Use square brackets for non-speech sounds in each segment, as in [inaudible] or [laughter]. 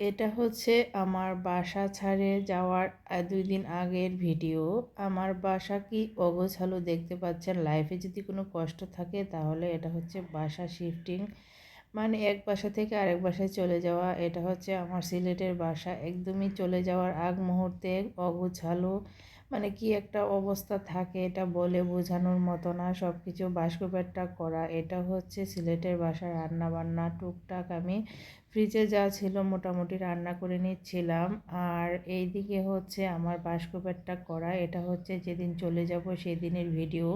এটা হচ্ছে আমার বাসা ছাড়ে যাওয়ার দুই দিন আগের ভিডিও। আমার বাসা কি অগোছালো দেখতে পাচ্ছেন? লাইফে যদি কোনো কষ্ট থাকে তাহলে এটা হচ্ছে বাসা শিফটিং মানে এক বাসা থেকে আরেক বাসায় চলে যাওয়া, এটা হচ্ছে আমার সিলেটের বাসা। একদমই চলে যাওয়ার আগ মুহূর্তে অগোছালো। মানে কি একটা অবস্থা থাকে এটা বলে বোঝানোর মতো না। সব কিছু বাস্কোপ্যাটটা করা। এটা হচ্ছে সিলেটের বাসা রান্না বান্না টুকটাক আমি ফ্রিজে যা ছিল মোটামুটি রান্না করে নিচ্ছিলাম। আর এইদিকে হচ্ছে আমার বাস্কোপ্যাটটা করা। এটা হচ্ছে যেদিন চলে যাব সেদিনের ভিডিও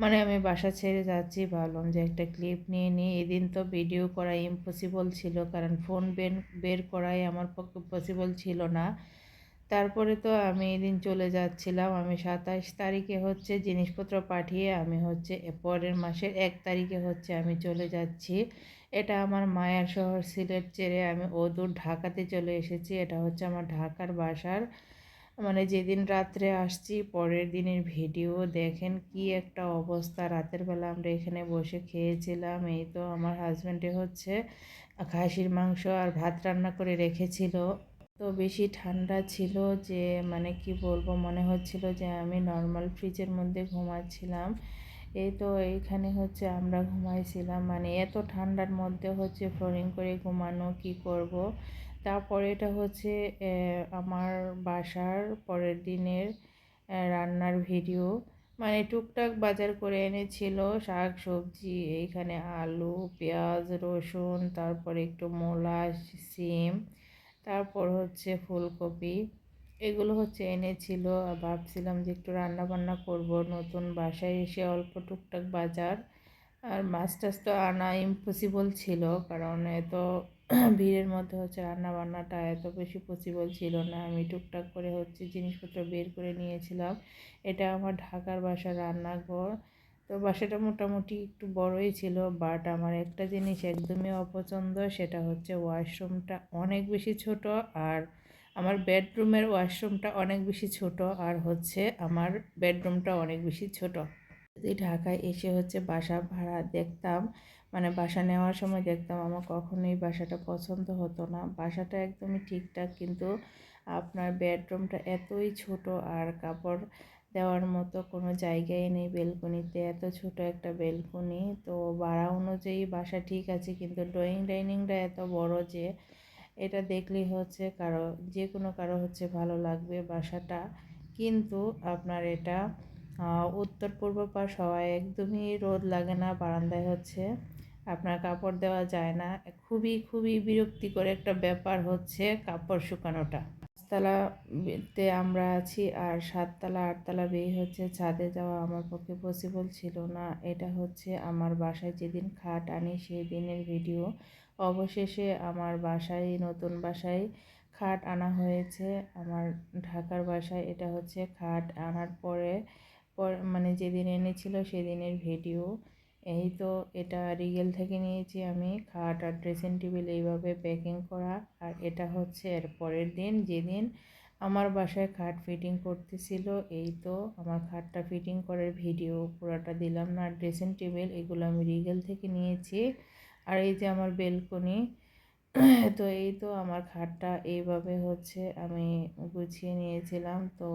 মানে আমি বাসা ছেড়ে যাচ্ছি। ভাবলাম যে একটা ক্লিপ নিয়ে নিই। এদিন তো ভিডিও করা ইম্পসিবল ছিল। কারণ ফোন বের বের করাই আমার পক্ষে পসিবল ছিল না। তারপরে তো আমি এদিন চলে যাচ্ছিলাম। আমি সাতাশ তারিখে হচ্ছে জিনিসপত্র পাঠিয়ে আমি হচ্ছে পরের মাসের এক তারিখে হচ্ছে আমি চলে যাচ্ছি। এটা আমার মায়ার শহর সিলেট ছেড়ে আমি অদূর ঢাকাতে চলে এসেছি। এটা হচ্ছে আমার ঢাকার বাসার। মানে যেদিন রাত্রে আসছি পরের দিনের ভিডিও দেখেন কি একটা অবস্থা। রাতের বেলা আমরা এখানে বসে খেয়েছিলাম। এই তো আমার হাজব্যান্ডে হচ্ছে খাসির মাংস আর ভাত রান্না করে রেখেছিল। তো বেশি ঠান্ডা ছিল যে মানে কি বলব, মনে হচ্ছিল যে আমি নর্মাল ফ্রিজের মধ্যে ঘুমাচ্ছিলাম। এই তো এইখানে হচ্ছে আমরা ঘুমাইছিলাম। মানে এত ঠান্ডার মধ্যে হচ্ছে ফ্লোরিং করে ঘুমানো কি করব। তারপরে এটা হচ্ছে আমার বাসার পরের দিনের রান্নার ভিডিও মানে টুকটাক বাজার করে এনেছিল, শাক, সবজি এইখানে আলু, পেঁয়াজ, রসুন, তারপরে একটু মূলা, সিম। তারপর হচ্ছে ফুলকপি। এগুলো হচ্ছে এনেছিল ভাবছিলাম যে একটু রান্না বান্না করব, নতুন বাসায় এসে অল্প টুকটাক বাজার। আর মাছ টাছ তো আনা ইম্পসিবল ছিল, কারণ এত [clears throat] ভিড়ের মধ্যে হচ্ছে রান্না বান্নাটা এত বেশি পসিবল ছিল না। আমি টুকটাক করে হচ্ছে জিনিসপত্র বের করে নিয়েছিলাম। এটা আমার ঢাকার বাসার রান্নাঘর। তো বাসাটা মোটামুটি একটু বড়ই ছিল বাট আমার একটা জিনিস একদমই অপছন্দ, সেটা হচ্ছে ওয়াশরুমটা অনেক বেশি ছোট আর আমার বেডরুমের ওয়াশরুমটা অনেক বেশি ছোট আর হচ্ছে আমার বেডরুমটা অনেক বেশি ছোট। যদি ঢাকায় এসে হচ্ছে বাসা ভাড়া দেখতাম মানে বাসা নেওয়ার সময় দেখতাম আমার কখনোই বাসাটা পছন্দ হতো না। বাসাটা একদমই ঠিকঠাক, কিন্তু আপনার বেডরুমটা এতই ছোট আর কাপড় দেওয়ার মতো কোনো জায়গায় নেই বেলকনিতে। এত ছোট একটা বেলকনি। তো বাড়া অনুযায়ী বাসা ঠিক আছে, কিন্তু ড্রয়িং ডাইনিংটা এত বড় যে এটা দেখলেই হচ্ছে কারও, যে কোনো কারও হচ্ছে ভালো লাগবে বাসাটা। কিন্তু আপনার এটা উত্তর পূর্ব পাশ হওয়ায় একদমই রোদ লাগে না, বারান্দায় হচ্ছে। আপনার কাপড় দেওয়া যায় না। খুবই খুবই বিরক্তিকর একটা ব্যাপার হচ্ছে কাপড় শুকানোটা। পাঁচতলাতে আমরা আছি আর সাততলা, আটতলা বেয়ে হচ্ছে ছাদে যাওয়া আমার পক্ষে পসিবল ছিল না। এটা হচ্ছে আমার বাসায় যেদিন খাট আনি সেই দিনের ভিডিও অবশেষে আমার বাসায়, নতুন বাসায় খাট আনা হয়েছে। আমার ঢাকার বাসায় এটা হচ্ছে খাট আনার পরে, পর মানে যেদিন এনেছিল সেদিনের ভিডিও এই তো এটা রিগেল থেকে নিয়েছি আমি, খাট আর ড্রেসিং টেবিল এইভাবে প্যাকিং করা। আর এটা হচ্ছে এর পরের দিন, যেদিন আমার বাসায় খাট ফিটিং করতেছিল, এই তো আমার খাটটা ফিটিং করার ভিডিও পুরোটা দিলাম না। ড্রেসিং টেবিল এগুলো আমি রিগেল থেকে নিয়েছি। আর এই যে আমার বেলকনি তো এই তো আমার খাটটা এইভাবে হচ্ছে আমি গুছিয়ে নিয়েছিলাম। তো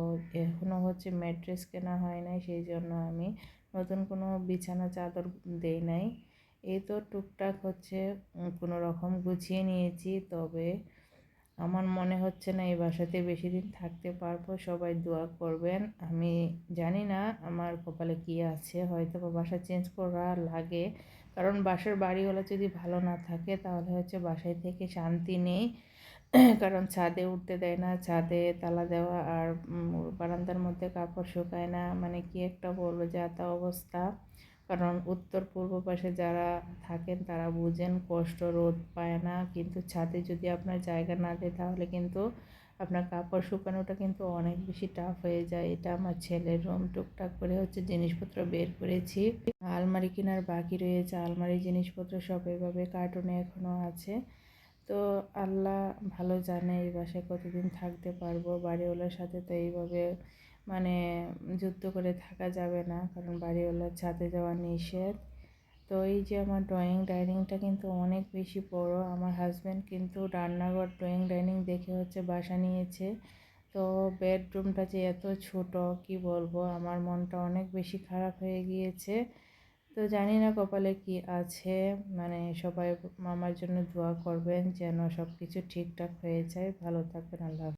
এখনও হচ্ছে ম্যাট্রেস কেনা হয় নাই, সেই জন্য আমি নতুন কোনো বিছানা, চাদর দেই নাই। এই তো টুকটাক হচ্ছে কোনো রকম গুছিয়ে নিয়েছি। তবে আমার মনে হচ্ছে না এই বাসাতে বেশি দিন থাকতে পারব। সবাই দোয়া করবেন। আমি জানি না আমার কপালে কী আছে হয়তো বা বাসা চেঞ্জ করা লাগে। কারণ বাসার বাড়িওয়ালা যদি ভালো না থাকে, তাহলে হচ্ছে বাসায় থেকে শান্তি নেই। কারণ ছাদে উঠতে দেয় না, ছাদে তালা দেওয়া আর বারান্দার মধ্যে কাপড় শুকায় না মানে কি একটা বলব যা তা অবস্থা। কারণ উত্তর পূর্ব পাশে যারা থাকেন তারা বুঝেন কষ্ট রোদ পায় না, কিন্তু ছাদে যদি আপনার জায়গা না দেয় তাহলে কিন্তু আপনার কাপড় শুকানোটা কিন্তু অনেক বেশি টাফ হয়ে যায়। এটা আমার ছেলের রুম টুকটাক করে হচ্ছে জিনিসপত্র বের করেছি। আলমারি কেনার বাকি রয়েছে আলমারি জিনিসপত্র সব এভাবে কার্টুনে এখনও আছে। তো আল্লাহ ভালো জানে এই বাসায় কতদিন থাকতে পারব। বাড়িওয়ালার সাথে তো এইভাবে মানে যুদ্ধ করে থাকা যাবে না, কারণ বাড়িওয়ালার ছাদে যাওয়া নিষেধ। তো এই যে আমার ড্রয়িং ডাইনিংটা কিন্তু অনেক বেশি বড়। আমার হাজব্যান্ড কিন্তু রান্নাঘর ড্রয়িং ডাইনিং দেখে হচ্ছে বাসা নিয়েছে। তো বেডরুমটা যে এত ছোট, কি বলব? আমার মনটা অনেক বেশি খারাপ হয়ে গিয়েছে। তো জানি না কপালে কি আছে মানে সবাই মামার জন্য দোয়া করবেন যেন সব কিছু ঠিকঠাক হয়ে যায় ভালো থাকবেন, আল্লাহ।